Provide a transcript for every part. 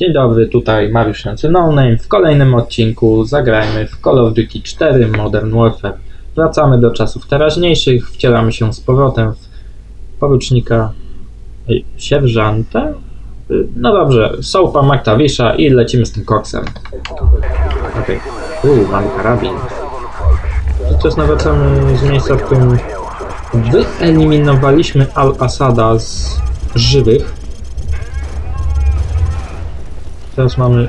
Dzień dobry, tutaj Mariusz Jancy No Name. W kolejnym odcinku zagrajmy w Call of Duty 4 Modern Warfare. Wracamy do czasów teraźniejszych, wcielamy się z powrotem w porucznika sierżanta? No dobrze, Soapa McTavisha i lecimy z tym koksem. Okej, okay. mam karabin. Teraz nawracamy z miejsca, w którym wyeliminowaliśmy Al-Asada z żywych. Teraz mamy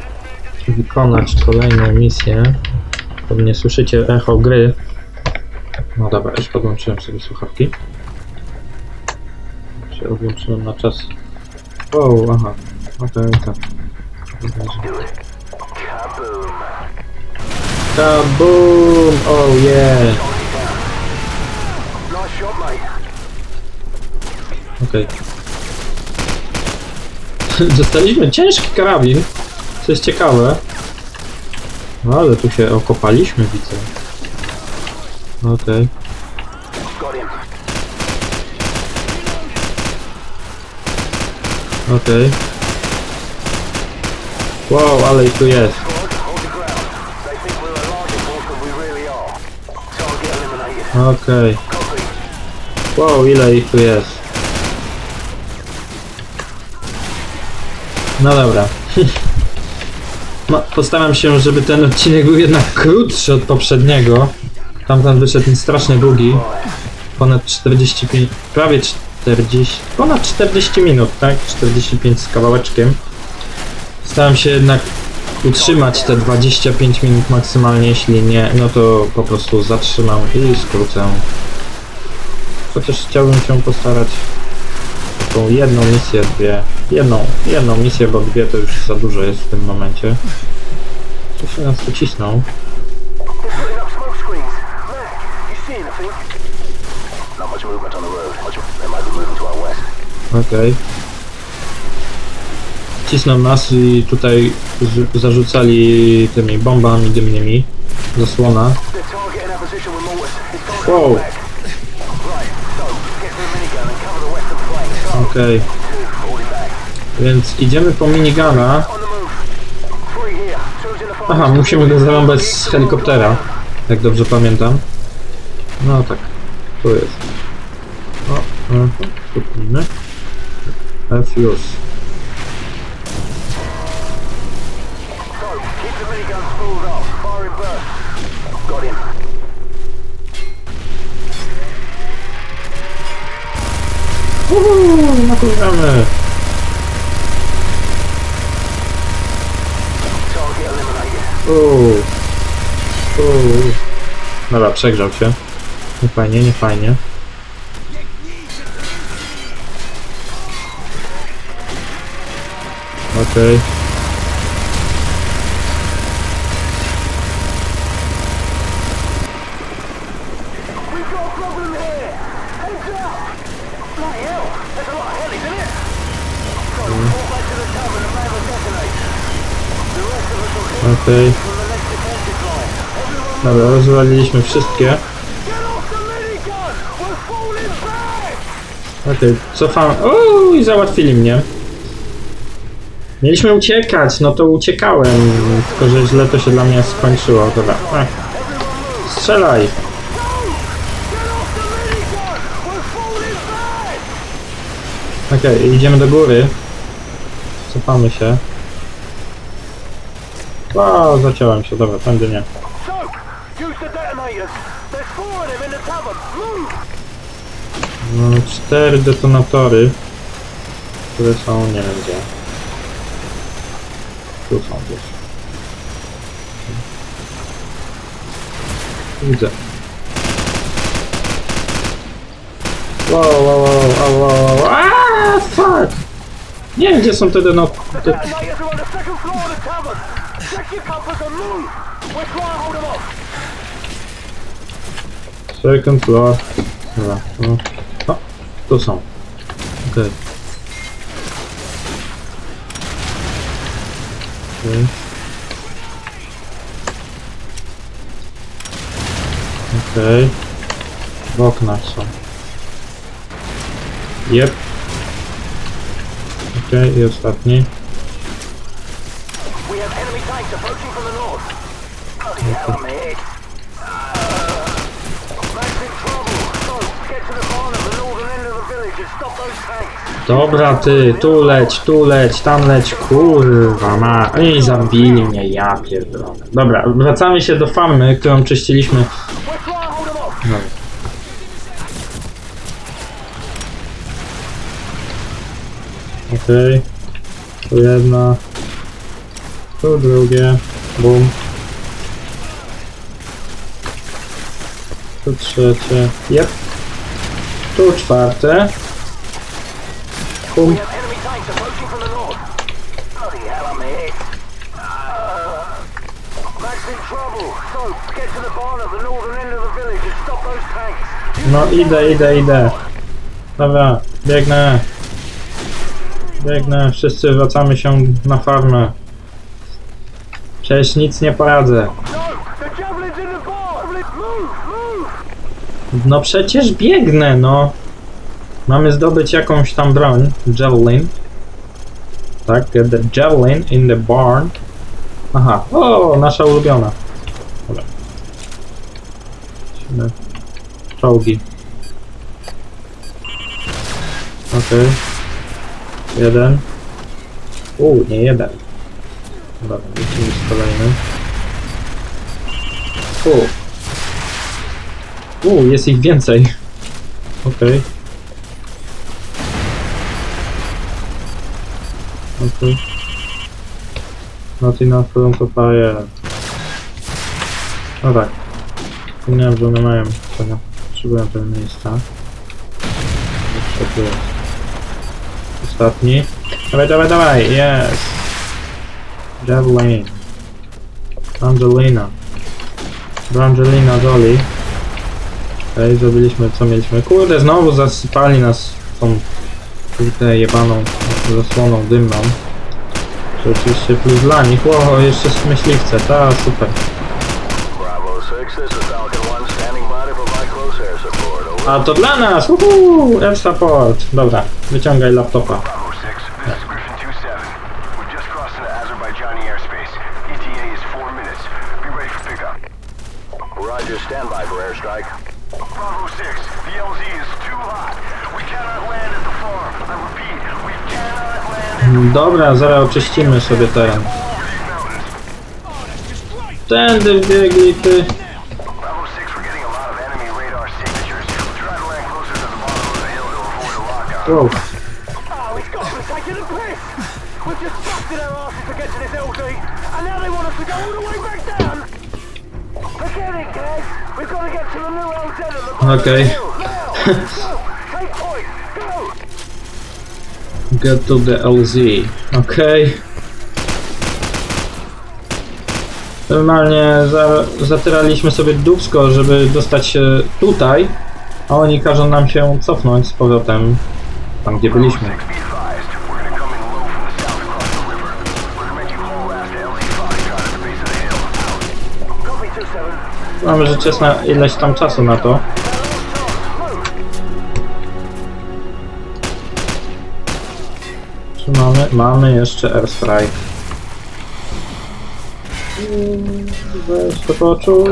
wykonać kolejną misję. Pewnie słyszycie echo gry. No dobra, już podłączyłem sobie słuchawki. Się odłączyłem na czas. O, aha. Okej, tak. Kaboom! Oh yeah! Okej. Dostaliśmy ciężki karabin, co jest ciekawe. No ale tu się okopaliśmy, widzę. Okej. Him. Okej. Wow, ale ich tu jest. Okej. Copy. Wow, ile ich tu jest. No dobra. No, postaram się, żeby ten odcinek był jednak krótszy od poprzedniego. Tamten wyszedł strasznie długi. Ponad 45, prawie 40, ponad 40 minut, tak? 45 z kawałeczkiem. Staram się jednak utrzymać te 25 minut maksymalnie, jeśli nie, no to po prostu zatrzymam i skrócę. Chociaż chciałbym się postarać taką jedną misję, dwie. Jedną, jedną misję, bo dwie to już za dużo jest w tym momencie. Co się nas west. Okej. Cisną nas i tutaj zarzucali tymi bombami dymnymi. Zasłona. Wow. Okej. Back. Więc idziemy po minigana. Aha, musimy go zarąbać z helikoptera. Jak dobrze pamiętam. No tak. Tu jest. O, skupimy. Fuse. So, keep the minigun spooled up. Fire in burst. Got him. Uuu, nakurwiamy. Target eliminated. Uuu. Uuu. Dobra, przegrzał się. Nie fajnie, nie fajnie. Okej. We've got a problem here. Heads up. Bloody hell. There's a lot of helis in it. So, fall back to the tavern and man will detonate. The rest of us will hit Okej. Dobra, rozwaliliśmy wszystkie. Okej, cofam. Uuu, i załatwili mnie. Mieliśmy uciekać, no to uciekałem. Tylko, że źle to się dla mnie skończyło. Dobra. Ech. Strzelaj. Okej, idziemy do góry. Cofamy się. O, zaciąłem się, dobra, tędy nie. So, use the detonators. There's four of them in the tavern. Move. No, cztery detonatory, które są, nie wiem gdzie. Tu są gdzieś. Widzę. Wow, wow, wow, wow, wow, wow. Aaaa, fuck! Nie wiem, gdzie są te detonatory. The detonators are on the second floor of the tavern. Check your compass and move. We're trying to hold them off. Second floor. Dobra, no. O, tu są. Okej. Okej. Okej. W oknach są. Jep. Okej, i ostatni. Dobra ty, tu leć, tu leć, tam leć, kurwa ma. I zabili mnie, ja pierdolę. Dobra, wracamy się do farmy, którą czyściliśmy. No. Okej. Tu jedna. Tu drugie. Bum. Tu trzecie. Jep. Tu czwarte. Tanks. No idę, idę, idę. Dobra, biegnę. Biegnę, wszyscy wracamy się na farmę. Przecież nic nie poradzę. No, przecież biegnę, no. Mamy zdobyć jakąś tam broń. Javelin. Tak, get the javelin in the barn. Aha, o, nasza ulubiona. Dobra. Czołgi. Okej. Jeden. U, nie jeden. Dobra, lecimy z kolejnym. U. U, jest ich więcej. Okej. Okej. Not enough room to fire. No tak. Wspomniałem, że one mają tego. Potrzebują tego miejsca. Jeszcze tu jest. Ostatni. Dawaj, dawaj, dawaj! Yes! Javelin. Angelina. Brangelina Jolie. Okej, zrobiliśmy co mieliśmy. Kurde, znowu zasypali nas tą kurde jebaną zasłoną dymną. To oczywiście plus dla nich. Ło, jeszcze myśliwce, ta super. Bravo 6, this is Falcon 1 standing by to provide close air support. Over. A to dla nas! Uhu! Air support! Dobra, wyciągaj laptopa. Bravo 6, this is Griffin 2-7. We've just crossed into Azerbaijani airspace. ETA is four minutes. Be ready for pickup. Roger, stand by for airstrike. Bravo 6, the LZ is too hot. We cannot land at the farm. I repeat, we cannot land at Dobra, zaraz oczyścimy sobie teren. Tędy wbiegli ty. Bravo 6, we're getting a lot of enemy radar signatures. Try to land closer to the bottom of the hill to avoid a lockout. Wow. It's got to taking the piss! We've just busted our asses to get to this LD, and now they want us to go all the way back down! Forget it, guys! We've got to get to the new LZ at the bottom Okay. of the hill! Now! go! Take point! Go! Get to the LZ. Okej. Normalnie za, zatyraliśmy sobie dubsko, żeby dostać się tutaj, a oni każą nam się cofnąć z powrotem tam, gdzie byliśmy. 6, be advised. We're gonna come in mamy? Mamy jeszcze airstrike. Mm, Weź to poczuł.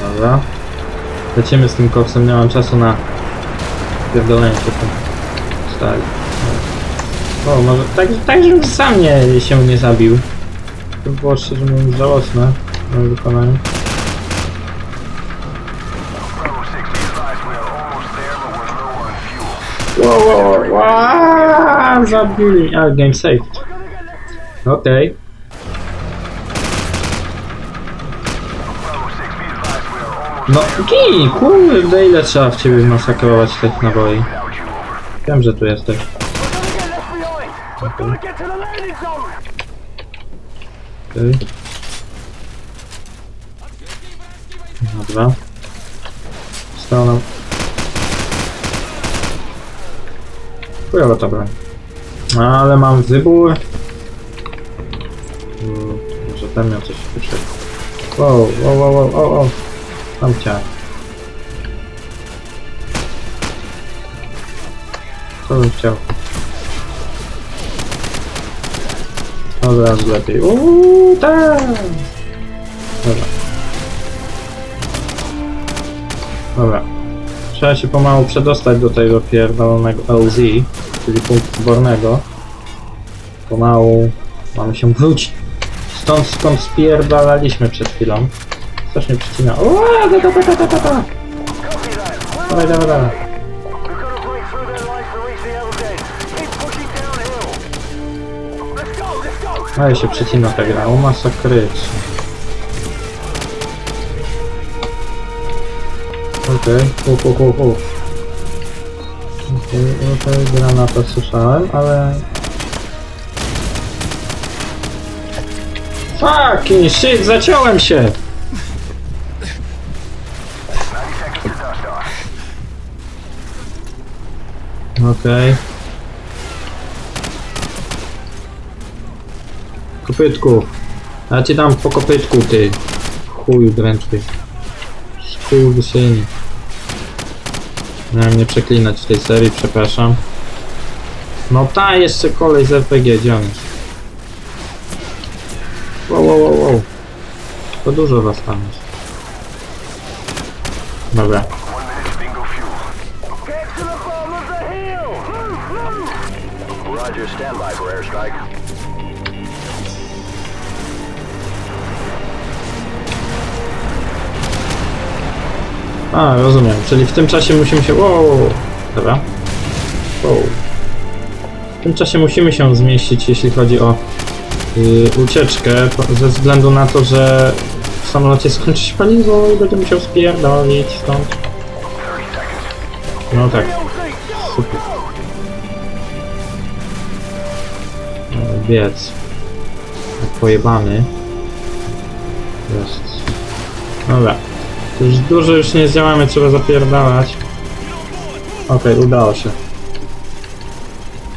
Dobra. Lecimy z tym koksem, nie mam czasu na pierdolenie się tym stali. O, może tak, tak żebym sam nie, się nie zabił. To by było szczerze mówiąc żałosne w moim wykonaniu. Wow, wow, wow, zabili. A, game saved. Okej. Bravo 6, be advised. We are almost No, gin, kurde, ile trzeba w ciebie masakrować tych naboi. Wiem, że tu jesteś. We're gonna get left behind! We've got to get to the landing zone! Okej. Dobra. Stała nam... Chujowa ta. No, Ale mam wybór. Mm, Może ten miał coś wyszedł. Wow, wow, wow, wow, wow, wow. Tam chciałem. Co bym chciał? Od razu lepiej. Uuu, tak! Dobra. Dobra. Trzeba się pomału przedostać do tego pierdolonego LZ, czyli punktu wybornego. Pomału mamy się wrócić. Stąd skąd spierdalaliśmy przed chwilą. Strasznie przycina. O, da, da, da, da, da, da. Dawaj, dawaj, dawaj. Ale się przecina ta gra, o masakrycznie. Okej, okay. hu, hu, hu. Okej, okej, granata słyszałem, ale... Fucking shit, zaciąłem się! 90 seconds to dust off. Okej. Kopytku. Ja ci dam po kopytku, ty. Chuju dręczny. Skurwysyni. Miałem nie przeklinać w tej serii, przepraszam. No ta jeszcze kolej z RPG, gdzie on jest? Wow, wow, wow, wow. To dużo was tam jest. Dobra. Minute to bingo A, rozumiem. Czyli w tym czasie musimy się... Wow. Dobra. Wow. W tym czasie musimy się zmieścić, jeśli chodzi o yy, ucieczkę, ze względu na to, że w samolocie skończy się paliwo i będę musiał spierdolić stąd. 30 seconds. No tak. Super. No, Biec. Jak pojebany. Jest. Dobra. Już dużo już nie zdziałamy, trzeba zapierdalać. Okej, udało się.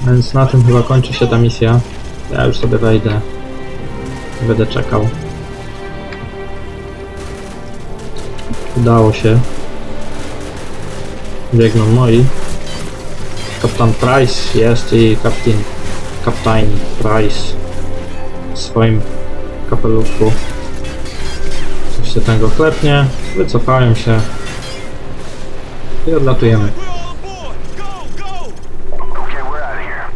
Więc na tym chyba kończy się ta misja. Ja już sobie wejdę. Będę czekał. Udało się. Biegną moi. Kapitan Price jest i kapitan kapitan Price w swoim kapeluszku. Coś się tego klepnie, wycofają się i odlatujemy. Okay, we're out of here.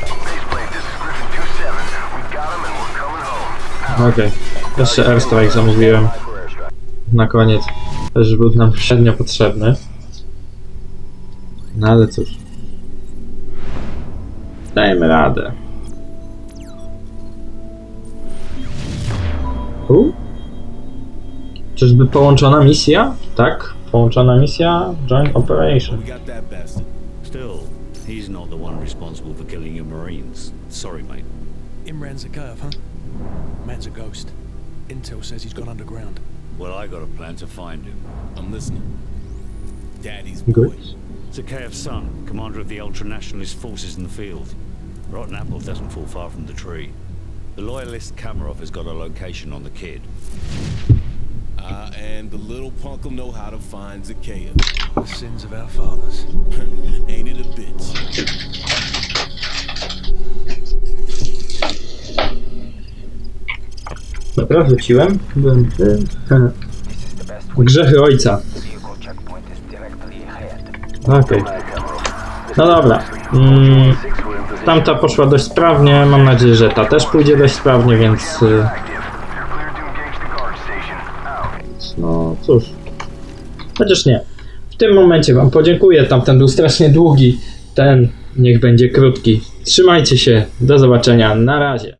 Faceplate, this is Griffin 2-7. We got him and we're coming home. Okej, jeszcze airstrike zamówiłem na koniec. Też był nam średnio potrzebny. No ale cóż. Dajemy radę. U? Czyżby połączona misja? Tak, połączona misja Joint Operation. We got that bastard. Still, he's not the one responsible for killing your Marines. Sorry, mate. Imran's a curve, huh? Man's a ghost. Intel says he's gone underground. Well, I got a plan to find him. I'm listening. Daddy's Good. boy. Zakhaev's son, commander of the ultra-nationalist forces in the field. Rotten apple doesn't fall far from the tree. The loyalist Kamarov has got a location on the kid. Uh, and the little punk'll know how to find Zacchaeus. The sins of our fathers. Ain't it a bitch? Byłem ty. Grzechy ojca. Okej. No dobra. Mm, tamta poszła dość sprawnie. Mam nadzieję, że ta też pójdzie dość sprawnie, więc. No cóż. Chociaż nie. W tym momencie Wam podziękuję. Tamten był strasznie długi. Ten niech będzie krótki. Trzymajcie się. Do zobaczenia. Na razie.